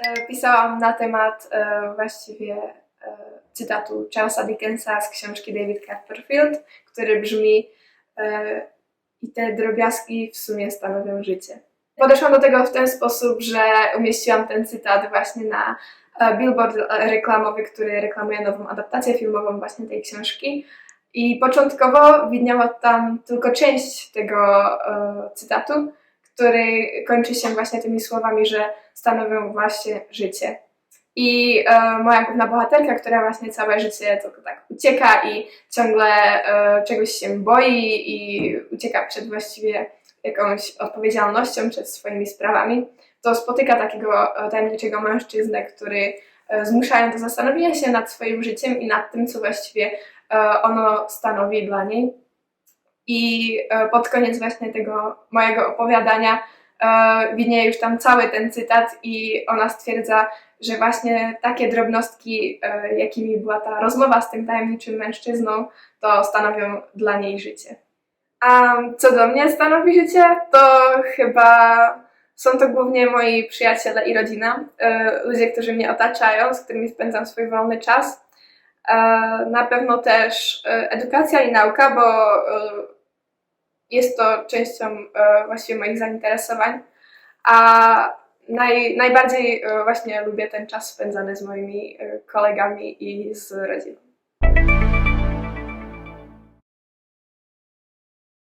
E, Pisałam na temat e, właściwie e, cytatu Charlesa Dickensa z książki David Copperfield, który brzmi i te drobiazgi w sumie stanowią życie. Podeszłam do tego w ten sposób, że umieściłam ten cytat właśnie na billboard reklamowy, który reklamuje nową adaptację filmową właśnie tej książki. I początkowo widniała tam tylko część tego e, cytatu, który kończy się właśnie tymi słowami, że stanowią właśnie życie. I e, moja główna bohaterka, która właśnie całe życie tylko tak ucieka i ciągle e, czegoś się boi i ucieka przed właściwie jakąś odpowiedzialnością, przed swoimi sprawami, to spotyka takiego e, tajemniczego mężczyznę, który e, zmusza ją do zastanowienia się nad swoim życiem i nad tym, co właściwie ono stanowi dla niej. I e, pod koniec właśnie tego mojego opowiadania e, widnieje już tam cały ten cytat i ona stwierdza, że właśnie takie drobnostki, e, jakimi była ta rozmowa z tym tajemniczym mężczyzną, to stanowią dla niej życie. A co do mnie stanowi życie, to chyba są to głównie moi przyjaciele i rodzina, e, ludzie, którzy mnie otaczają, z którymi spędzam swój wolny czas. E, Na pewno też e, edukacja i nauka, bo e, jest to częścią e, właściwie moich zainteresowań, a naj, najbardziej właśnie lubię ten czas spędzany z moimi kolegami i z rodziną.